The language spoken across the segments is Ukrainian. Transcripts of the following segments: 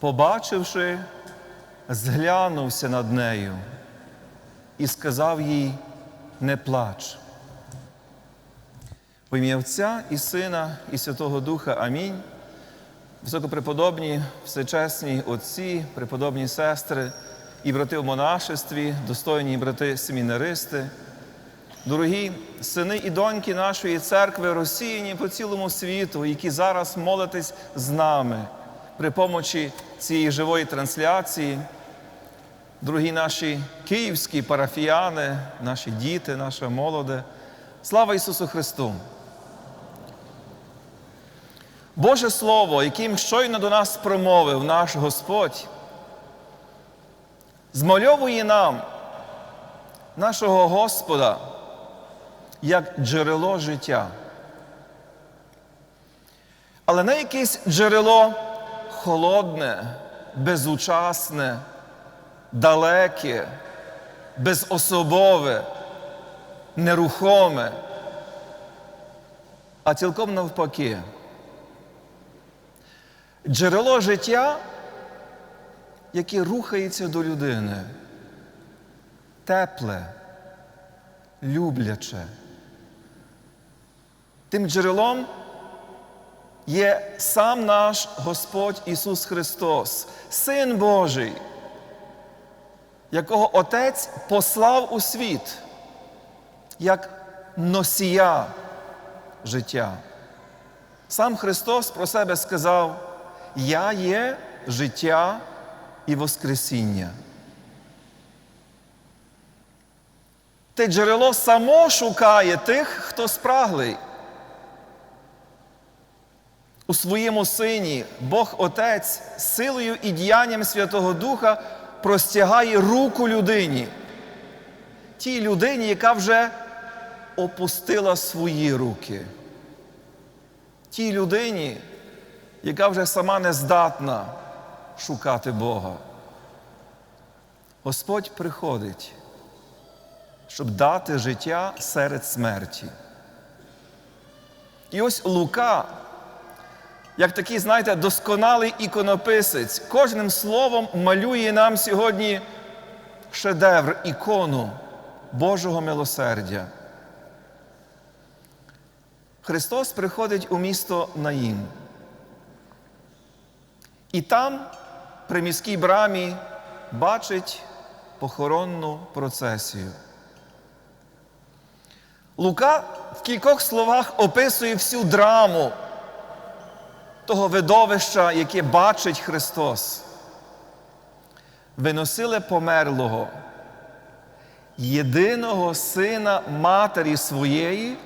побачивши, зглянувся над нею і сказав їй: не плач. В ім'я Отця і Сина, і Святого Духа Амінь. Високопреподобні, всечесні отці, преподобні сестри і брати в монашестві, достойні брати семінаристи, дорогі сини і доньки нашої церкви, розсіяні по цілому світу, які зараз молитесь з нами при помочі цієї живої трансляції, дорогі наші київські парафіяни, наші діти, наша молоде. Слава Ісусу Христу! Боже Слово, яким щойно до нас промовив наш Господь, змальовує нам нашого Господа як джерело життя. Але не якесь джерело холодне, безучасне, далеке, безособове, нерухоме, а цілком навпаки. Джерело життя, яке рухається до людини, тепле, любляче. Тим джерелом є сам наш Господь Ісус Христос, Син Божий, якого Отець послав у світ як носія життя. Сам Христос про себе сказав, Я є життя і Воскресіння. Те джерело само шукає тих, хто спраглий. У своєму сині Бог Отець силою і діянням Святого Духа простягає руку людині, тій людині, яка вже опустила свої руки, тій людині, яка вже сама не здатна шукати Бога. Господь приходить, щоб дати життя серед смерті. І ось Лука, як такий, знаєте, досконалий іконописець, кожним словом малює нам сьогодні шедевр, ікону Божого милосердя. Христос приходить у місто Наїм. І там, при міській брамі, бачить похоронну процесію. Лука в кількох словах описує всю драму того видовища, яке бачить Христос. Виносили померлого, єдиного сина матері своєї,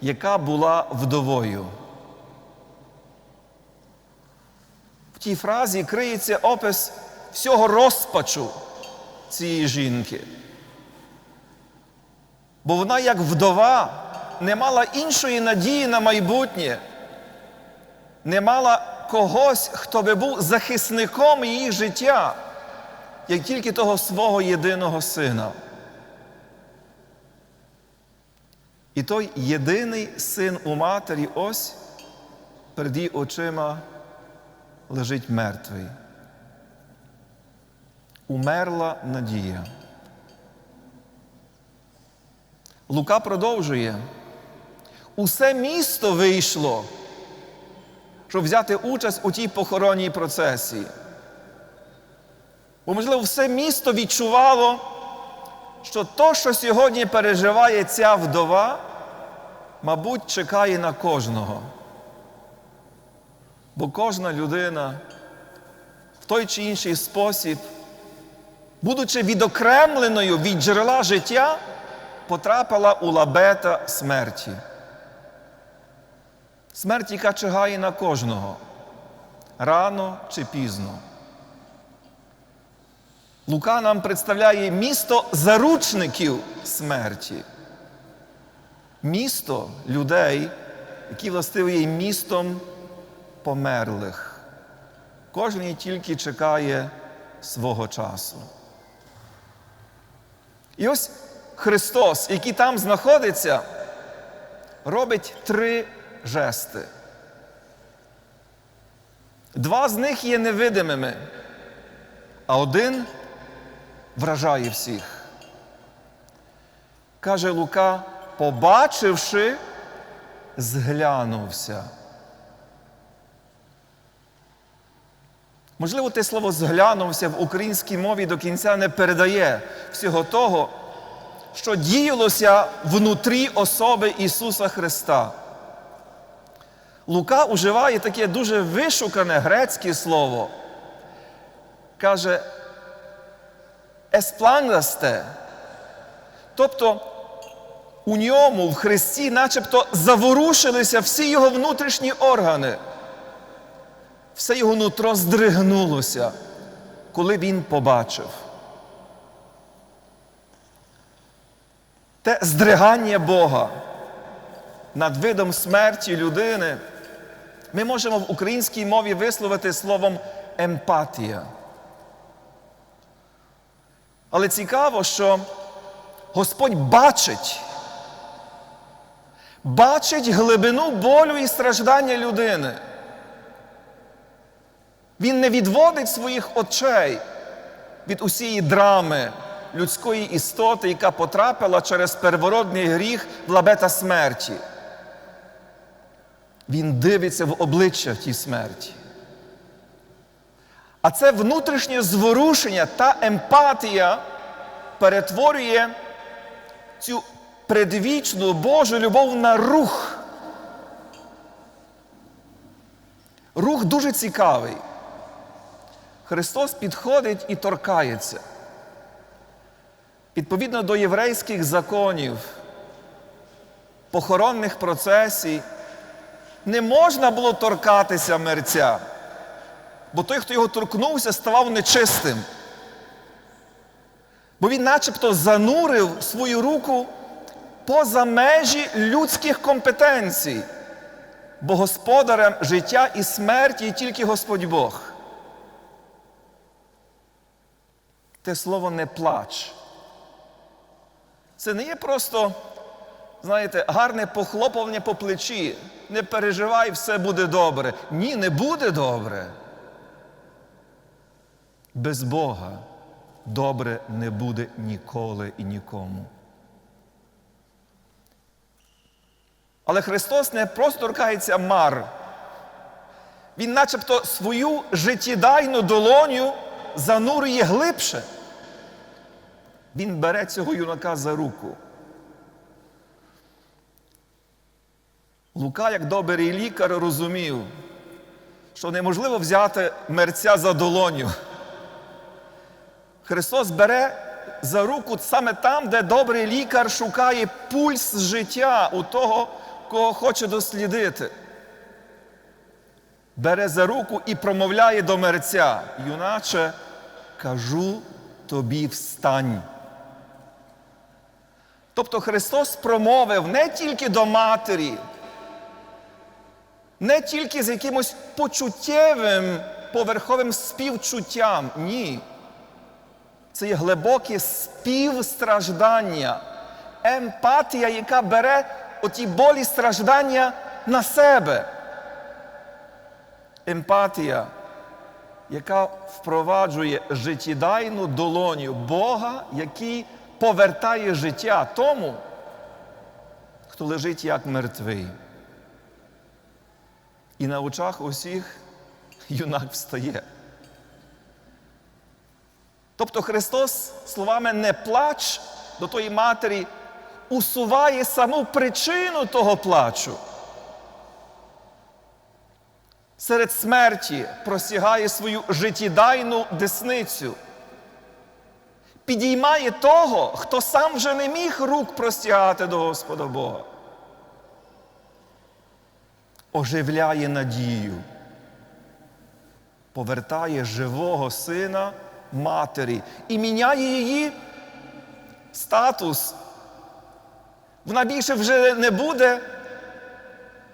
яка була вдовою. В тій фразі криється опис всього розпачу цієї жінки. Бо вона, як вдова, не мала іншої надії на майбутнє, не мала когось, хто би був захисником її життя, як тільки того свого єдиного сина. І той єдиний син у матері ось перед її очима лежить мертвий. Умерла надія. Лука продовжує. Усе місто вийшло, щоб взяти участь у тій похоронній процесії. Бо, можливо, все місто відчувало, що то, що сьогодні переживає ця вдова, мабуть, чекає на кожного. Бо кожна людина в той чи інший спосіб, будучи відокремленою від джерела життя, потрапила у лабета смерті. Смерть, яка чигає на кожного рано чи пізно. Лука нам представляє місто заручників смерті. Місто людей, які властиво є містом померлих. Кожен тільки чекає свого часу. І ось Христос, який там знаходиться, робить три жести. Два з них є невидимими, а один вражає всіх. Каже Лука, побачивши, зглянувся. Можливо, те слово зглянувся в українській мові до кінця не передає всього того, що діялося внутрі особи Ісуса Христа. Лука уживає таке дуже вишукане грецьке слово. Каже есплангасте. Тобто у ньому, в Христі, начебто заворушилися всі його внутрішні органи. Все його нутро здригнулося, коли він побачив. Те здригання Бога над видом смерті людини ми можемо в українській мові висловити словом емпатія. Але цікаво, що Господь бачить, бачить глибину болю і страждання людини. Він не відводить своїх очей від усієї драми людської істоти, яка потрапила через первородний гріх в лабета смерті. Він дивиться в обличчя тій смерті. А це внутрішнє зворушення та емпатія перетворює цю предвічну Божу любов на рух. Рух дуже цікавий. Христос підходить і торкається. Відповідно до єврейських законів, похоронних процесій, не можна було торкатися мерця, бо той, хто його торкнувся, ставав нечистим. Бо він начебто занурив свою руку поза межі людських компетенцій, бо господарем життя і смерті є тільки Господь Бог. Те слово не плач. Це не є просто, знаєте, гарне похлопування по плечі. Не переживай, все буде добре. Ні, не буде добре. Без Бога добре не буде ніколи і нікому. Але Христос не просто торкається мар. Він начебто свою життєдайну долоню занурює глибше. Він бере цього юнака за руку. Лука, як добрий лікар, розумів, що неможливо взяти мерця за долоню. Христос бере за руку саме там, де добрий лікар шукає пульс життя у того, кого хоче дослідити. Бере за руку і промовляє до мерця. Юначе, кажу тобі встань. Тобто Христос промовив не тільки до матері, не тільки з якимось почуттєвим поверховим співчуттям. Ні. Це є глибоке співстраждання, емпатія, яка бере оті болі страждання на себе. Емпатія, яка впроваджує життєдайну долоню Бога, який повертає життя тому, хто лежить як мертвий. І на очах усіх юнак встає. Тобто Христос словами не плач до тої матері усуває саму причину того плачу. Серед смерті просягає свою життєдайну десницю. Підіймає того, хто сам вже не міг рук простягати до Господа Бога. Оживляє надію, повертає живого сина матері і міняє її статус. Вона більше вже не буде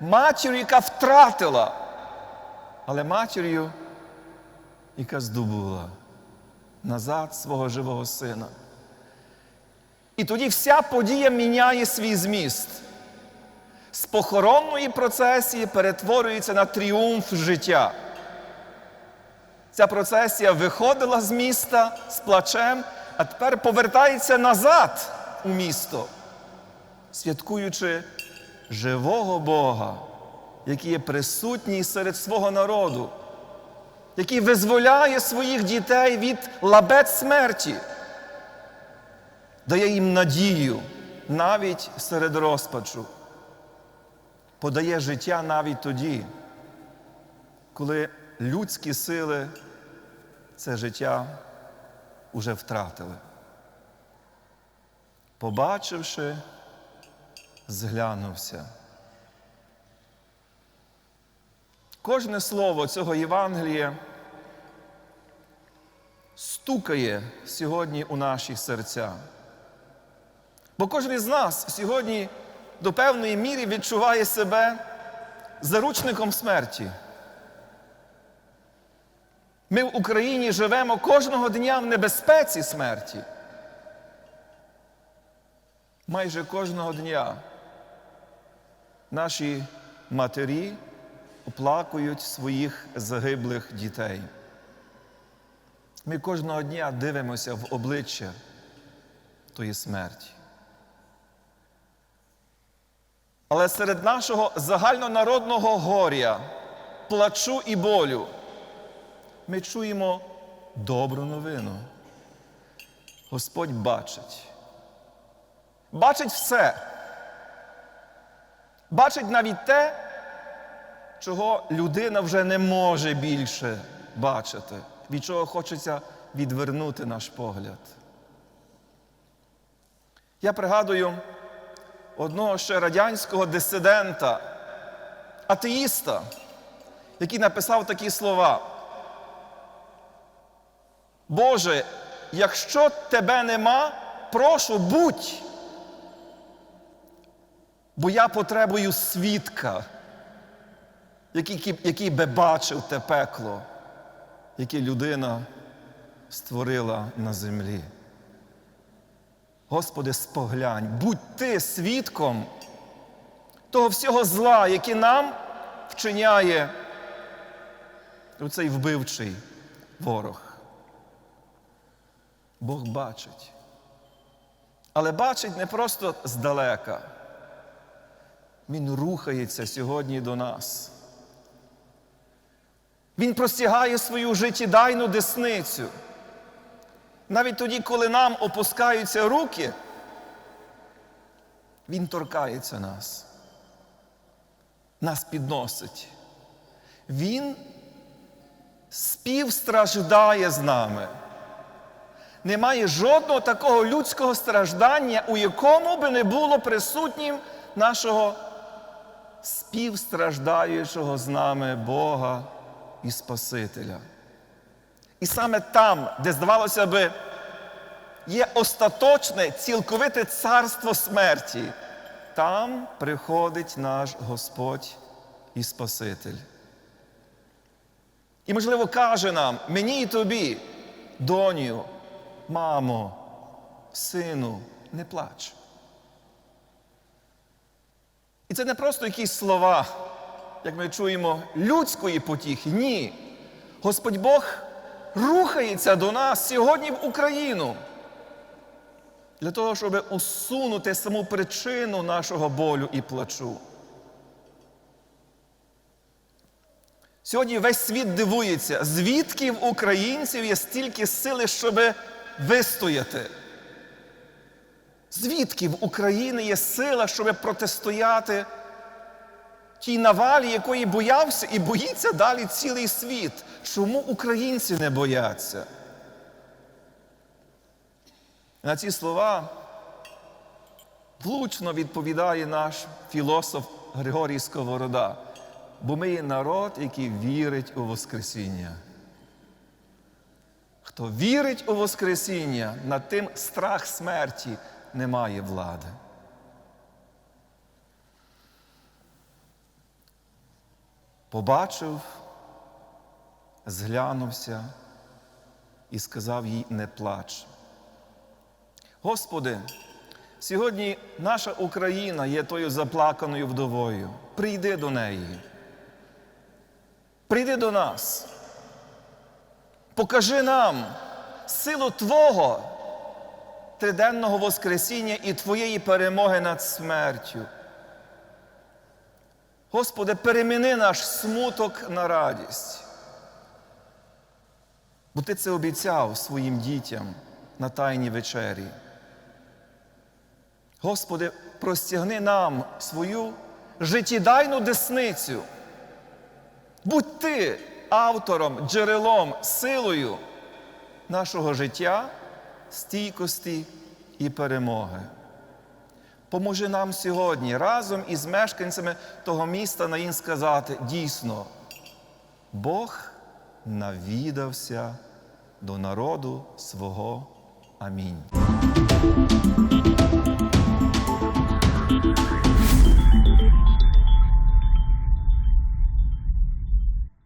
матір'ю, яка втратила, але матір'ю, яка здобула назад свого живого сина. І тоді вся подія міняє свій зміст. З похоронної процесії перетворюється на тріумф життя. Ця процесія виходила з міста з плачем, а тепер повертається назад у місто, святкуючи живого Бога, який є присутній серед свого народу, який визволяє своїх дітей від лабет смерті, дає їм надію навіть серед розпачу, подає життя навіть тоді, коли людські сили це життя уже втратили. Побачивши, зглянувся. Кожне слово цього Євангелія стукає сьогодні у наші серця. Бо кожен із нас сьогодні до певної міри відчуває себе заручником смерті. Ми в Україні живемо кожного дня в небезпеці смерті. Майже кожного дня наші матері оплакують своїх загиблих дітей. Ми кожного дня дивимося в обличчя тої смерті. Але серед нашого загальнонародного горя, плачу і болю ми чуємо добру новину. Господь бачить. Бачить все. Бачить навіть те, чого людина вже не може більше бачити, від чого хочеться відвернути наш погляд. Я пригадую одного ще радянського дисидента, атеїста, який написав такі слова. Боже, якщо тебе нема, прошу будь. Бо я потребую свідка, який, який би бачив те пекло, яке людина створила на землі. Господи, споглянь, будь ти свідком того всього зла, яке нам вчиняє цей вбивчий ворог. Бог бачить. Але бачить не просто здалека. Він рухається сьогодні до нас. Він простягає свою життєдайну десницю. Навіть тоді, коли нам опускаються руки, Він торкається нас, нас підносить. Він співстраждає з нами немає жодного такого людського страждання, у якому би не було присутнім нашого співстраждаючого з нами Бога і Спасителя. І саме там, де, здавалося би, є остаточне, цілковите царство смерті, там приходить наш Господь і Спаситель. І, можливо, каже нам, мені і тобі, доню, мамо, сину, не плач. І це не просто якісь слова, як ми чуємо, людської потіхи. Ні. Господь Бог рухається до нас сьогодні в Україну для того, щоб усунути саму причину нашого болю і плачу. Сьогодні весь світ дивується, звідки в українців є стільки сили, щоби вистояти? Звідки в Україні є сила, щоб протистояти тій навалі, якої боявся і боїться далі цілий світ? Чому українці не бояться? На ці слова влучно відповідає наш філософ Григорій Сковорода, бо ми є народ, який вірить у Воскресіння. Хто вірить у Воскресіння, над тим страх смерті не має влади. Побачив, зглянувся і сказав їй не плач. Господи, сьогодні наша Україна є тою заплаканою вдовою. Прийди до неї. Прийди до нас. Покажи нам силу Твого триденного Воскресіння і Твоєї перемоги над смертю. Господи, переміни наш смуток на радість. Бо Ти це обіцяв своїм дітям на Тайній вечері. Господи, простягни нам свою життєдайну десницю. Будь ти автором, джерелом, силою нашого життя, стійкості і перемоги. Поможи нам сьогодні разом із мешканцями того міста наїн сказати дійсно, Бог навідався до народу свого. Амінь.